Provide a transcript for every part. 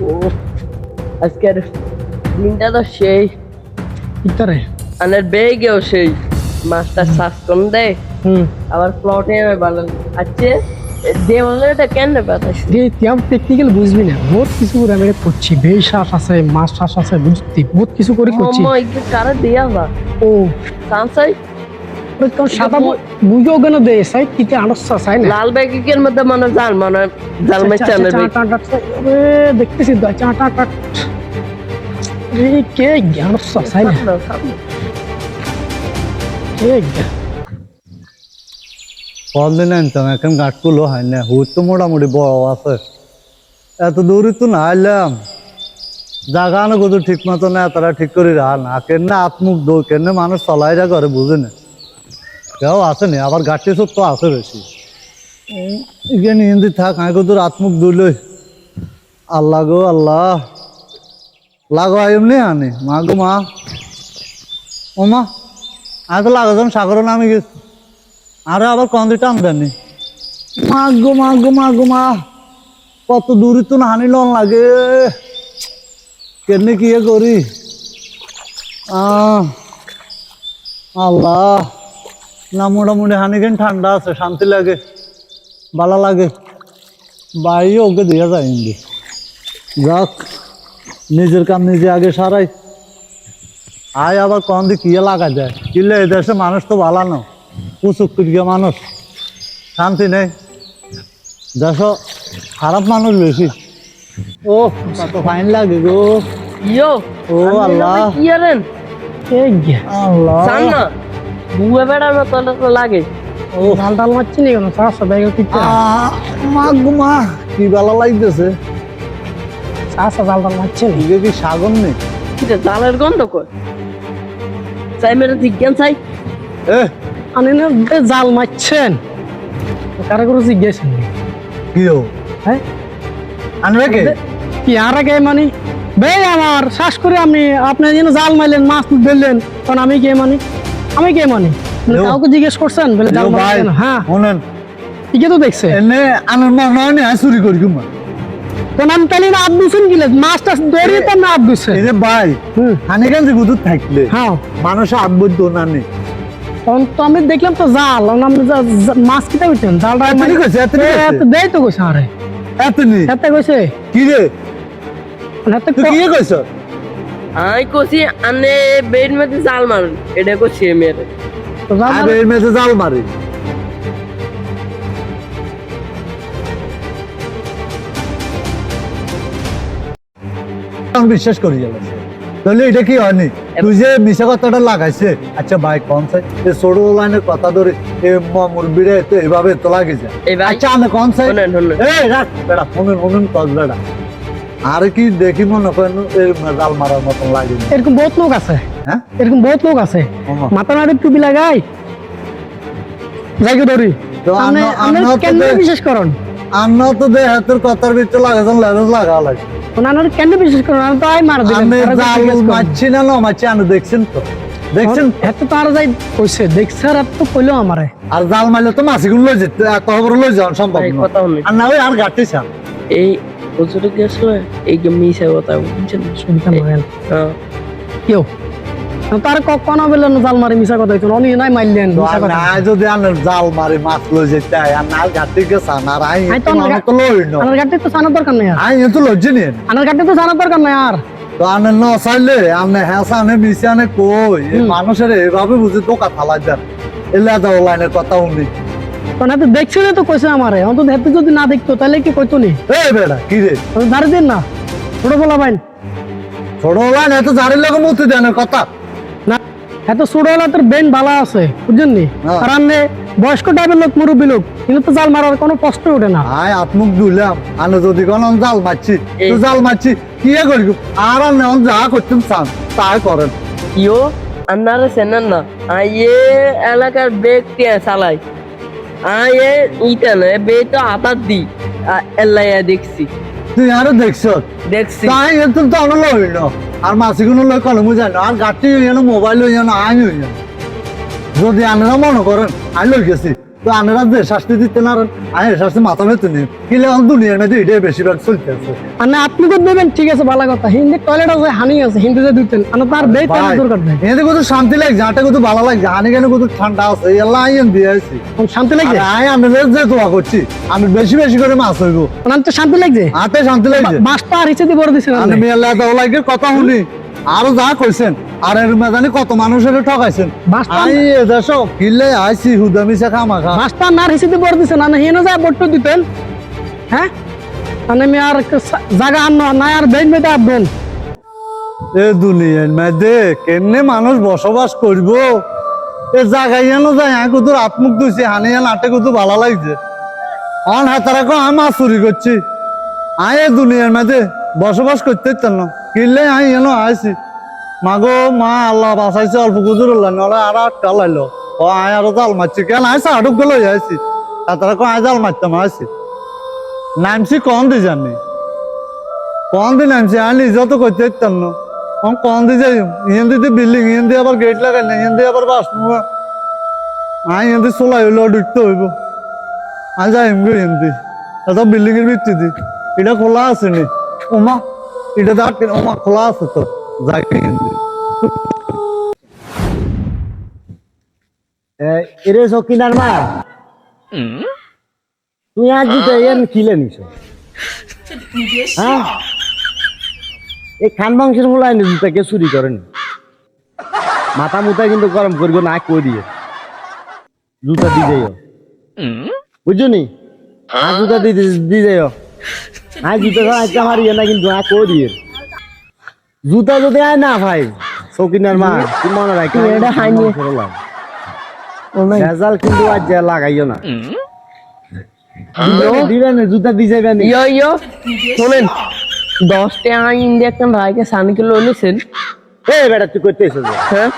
ও আজকের দিনটা তো সেই। ইতারে আনের বেগেও সেই। মাস্টার শ্বাস কম দেয় হুম। আবার প্লটে ভালো আচ্ছা দেওয়ালে এটা কেন বাতাস দিয়ে তেমন টেকনিক্যাল বুঝবি না। বহুত কিছু করে আমি করছি। বেই শ্বাস আছে মাছ শ্বাস আছে বুঝতি। বহুত কিছু করে করছি। কারা দিয়া বা? ও। সানসাই সাদা বুঝেও কেন সাই কিতে না? লাল মধ্যে মানে জাল মানে জাল দেখতেছি রে কে না? কে কদিন আনতাম এখন গাঁটগুলো হয় না হুট তো মোটামুটি বড় আছে। এত দূরে তো না আইলাম জাগা না কত ঠিক মতো না তারা ঠিক করে রাহ না। কেন আত্মুখ দৌ কেন মানুষ চলাই যা করে বুঝে না কেউ আছে নি আবার গাঁটটি সব তো আছে বেশি। এখানে হিন্দি থাক, আমি কত আত্মুখ দুলই আল্লাহ গো, আল্লাহ। লাগো এমনি আনি, মা গো, মা। ও মা, আমি তো লাগো সাগর নামে গেছি। আরে আবার কন্দি টান দেননি মা গো মা গো মা গো, মা। কত দূরে তো হানি লন লাগে। কেনে কি করি? আল্লাহ। না মোটামুটি হানি কেন ঠান্ডা আছে শান্তি লাগে ভালো লাগে। বাড়ি ওকে দেওয়া যায় ইন্দি যাক নিজের কাম নিজে আগে সারাই। আয় আবার কন দিয়ে কি লাগা যায়। কিনলে এদেশে মানুষ তো ভালো না কুচকে মানুষ। শান্তি নেই। দেশ খারাপ মানুষ বেশি। ও কত ফাইন লাগে গো। ইয়ো ও আল্লাহ। কি আরেন আল্লাহ। বুয়ে বেড়ার মতো লাগে। মারছি নি। কেন মা কি ভালো লাগতেছে? মারছি নি কি সাগর নেই? কিটা জালের গন্ধ কই? চাই মেরে জিজ্ঞান চাই। এ আনি না জাল মারছেন। কারা করে জিজ্ঞেস কি হো হ্যাঁ? আনবে কে? কি আর আগে মানে? বে আমার শ্বাস করে আমি। আপনি যেন জাল মারলেন মাছ ধরলেন তখন আমি কে মানি? আমি কে মানি? মানে কাউকে জিজ্ঞেস করছেন? বলে হ্যাঁ। শুনেন ঠিকই তো দেখছে? এনে আনার মা নয় নি চুরি করি কুমা তখন আমি তাহলে আপ দুছেন গিলে মাছ টাছ ধরিয়ে তো না এই যে ভাই হুম। হানি কেন যে গুদুর থাকলে হ্যাঁ। মানুষ আব্বুর দোনা নেই তখন তো আমি দেখলাম তো জাল আমি মাছ কিতা কইছেন জালটা এতনি কইছে, এতনি এ, এত দেই তো কইছে আরে। এত নি? এতে কইছে? কি রে? এতে তুই কি কইছ? আই কছি আনে বেড মধ্যে জাল মারুন। এটা কছি আর। জাল মারি। আমি বিশ্বাস করি গেল তাহলে এটা কি হয়নি তুই যে মিশা কথাটা লাগাইছে আচ্ছা ভাই কম সাই ছোট লাইনের কথা ধরে এ মুরবিরে তো এভাবে তো লাগে যায় আচ্ছা আমি কম সাই। এই রাখ বেড়া ফোনের ফোনের কস বেড়া। আর কি দেখি মনে করেন জাল মারার মতন লাগে এরকম বহুত লোক আছে। হ্যাঁ? এরকম বহুত লোক আছে। মাথা মারি টুপি লাগাই যাইকে ধরি তো তো বিশেষ করেন? আন্ন তো দে হাতের কথার ভিতরে লাগাছেন লেজ লাগা লাগে ওনার কেন বিশেষ করেন? আমি তো আই মার দিলাম আমি তারা জাল মারছি না না মারছি আমি দেখছেন তো? দেখছেন এত তো আর যাই কইছে দেখছে আর এত কইলো আমারে। আর জাল মারলে তো লই যেতে এত খবর লই যাওয়া সম্ভব না। আর না ওই আর এই হুজুরে গেছিল এই মিশা কথা বুঝছেন? সুবিধা মারেন হ্যাঁ। কেউ তার কখনো বললেন জাল মারি মিশা কথা হইতো অনি নাই মারলেন মিশা কথা। না যদি আনের জাল মারি মাছ লই যেতে হয়, আর না গাড়তে গেছান আর আই তো আমার তো লই না। আনার গাড়িতে তো জানার দরকার নাই আই তো লজ্জি নিয়ে আনার গাড়িতে তো জানার দরকার নাই আর। তো আনে ন চাইলে আমনে হ্যাঁ আনে মিশে আনে কই? মানুষের এভাবে বুঝি দোকা ফালাই দেন। এলে যাও লাইনের কথা উনি এত দেখছে না তো কইছে আমারে। অন্তত হেতে যদি না দেখতো তাহলে কি কইতো নি? এই কি রে? দাঁড়িয়ে দিন না। ছোট বলা বাইন ছোট লোক মুতি দেনের কথা। না এত ছোট হলে তোর বেন ভালো আছে বুঝছেন নি? বয়স্ক টাইপের লোক মুরব্বী লোক কিন্তু তো জাল মারার কোনো প্রশ্ন ওঠে না। আয় আত্মুক দুইলাম আনে যদি কোন জাল মারছি এই- তো জাল মারছি কি করি আর নেন যা করতেন চান তাই করেন। আন্নারে সেনেন না। আই এ এলাকার টিয়া চালাই এ ইটা না বে তো হাতার দি। এলাইয়া দেখছি। তুই আরও দেখছ? দেখছি। তাই তো তো আনো লইল আর মাসিগুলো লই কলম যায় না। আর গাটি হইয়া মোবাইল হইয়া না আই হইয়া যদি আনেরা মনে করেন আমি লই গেছি। তো আনারা যে শাস্তি দিতে না আয় শাস্তি মাথা মেতে নেই। কিলে দুনিয়ার মধ্যে এটাই বেশিরভাগ চলতেছে। আর না আপনি তো দেবেন ঠিক আছে ভালো কথা। হিন্দি টয়লেট আছে হানি আছে হিন্দিতে দিতেন আর তার বেই তার দরকার নেই। এতে কত শান্তি লাগছে আটা কত ভালো লাগছে আনে কেন কত ঠান্ডা আছে এল্লা আইন দিয়ে এখন শান্তি লাগছে? আয় আমি যে দোয়া করছি আমি বেশি বেশি করে মাছ হইব আপনার তো শান্তি লাগছে? আতে শান্তি লাগছে। মাছটা আর হিসেবে বড় দিচ্ছেন আমি মেলা দাও লাগে কথা শুনি। আরও যা কইছেন আর এর মেদানি কত মানুষের ঠকাইছেন। আই দেশ কিলে আইছি হুদা মিশা খামা খা মাছটা না হিসেবে বড় দিচ্ছেন আর হিনো যায় বট্ট দিতেন। হ্যাঁ? মানে আমি আর জায়গা আন না আর বেন বেটা আবেন এ দুনিয়ার মধ্যে কেমনে মানুষ বসবাস করব? এ জায়গায় যেন যায় আমি কত আত্মুখ দিছি হানি যেন আটে কত ভালো লাগছে। অন হাতারা কো আমি চুরি করছি। আয় দুনিয়ার মধ্যে বসবাস করতে না। কিনলে আমি যেন আইছি। মাগো, মা আল্লাহ বাঁচাইছে, অল্প হল্লা নলে আর আটকা লাইলো। ও আয় আরও জাল মারছি। কেন আইসা আটক গেল আইছি। হাতারা কো আয় জাল মারতাম, আইছি। নামছি কন দি জানি। কন দি নামছি আমি নিজেও তো করতে ইচ্ছান না। আমি কন দি যাই ইয়েন দিতে বিল্ডিং ইয়েন দিয়ে আবার গেট লাগাই না ইয়েন দিয়ে আবার বাস আমি ইয়েন দিয়ে চলাই হইল ঢুকতে হইব। আমি যাই এমগো ইয়েন দি এটা বিল্ডিং এর ভিত্তিতে। এটা খোলা আছে নি? ওমা এটা দেখ ওমা খোলা আছে তো যাই এরে সকিনার মা। তুই আজ দিতে এর কিলে নিছ। হ্যাঁ? এই খান মাংসের মূলায় নি জুতাকে চুরি করেন। মাথা মুথা কিন্তু গরম করব না কই দিয়ে? জুতা দি যাইও বুঝছ নি? জুতা দি দি যাইও আয় জুতা আজকে আমার ইয়ে না কিন্তু কই দিয়ে? জুতা যদি আয় না ভাই সকিনার মা তুই মনে রাখি এটা হাইনি। ভেজাল কিন্তু আজ যা লাগাইও না। দিবে না জুতা ইয়ো ইয়ো শোনেন দশ টাকা ইন্ডিয়া একটা ভাইকে এই বেটা তুই করতে হ্যাঁ?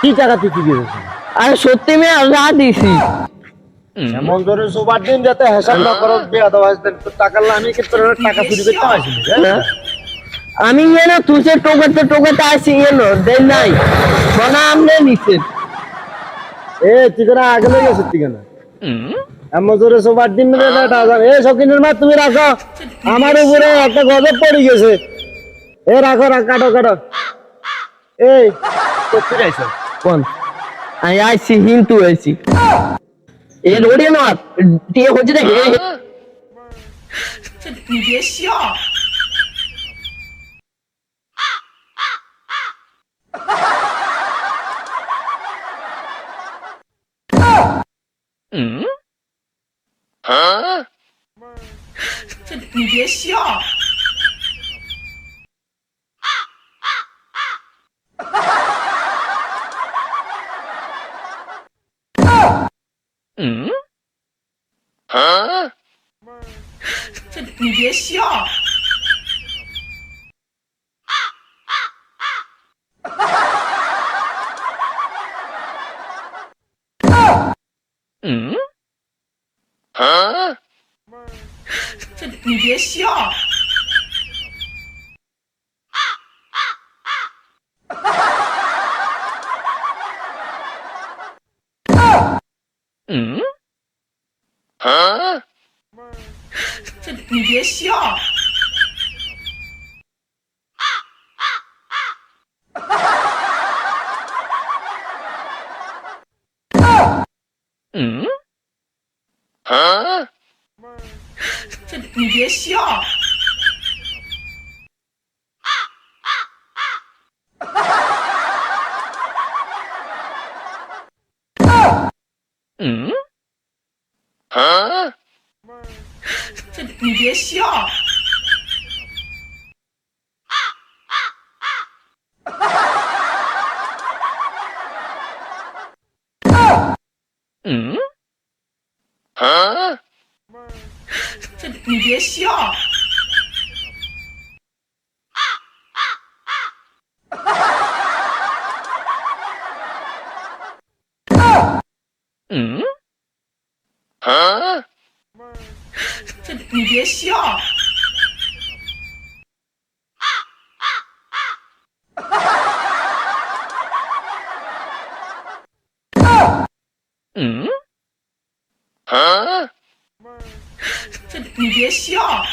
কি টাকা তুই কি দিয়েছিস? আরে সত্যি মেয়ে যা দিছি। এমন ধরে সবার দিন যাতে হিসাব না করো বিয়া টাকা আমি কিন্তু তোর টাকা চুরি করতে আসিনি? আমি না? তুই যে টোকাতে টোকাতে আসি না দেন নাই। মানে আপনি নিছেন এ ঠিকানা আগে লেগে গেছে ঠিকানা এমন ধরে সবার দিন মিলে না এ সকিনের মা তুমি রাখো। আমার উপরে একটা গজব পড়ে গেছে। এ রাখো রাখ কাটো কাটো। এই কোথায় আইছো? কোন? আইছি হিন্তু আইছি। 你罗点了，火回去再给。这你别笑。嗯？啊？这你别笑。这你别笑，嗯？啊？这你别笑，这你别笑，嗯？这你别笑，这你别笑，这你别笑，笑。嗯，啊，这你别笑。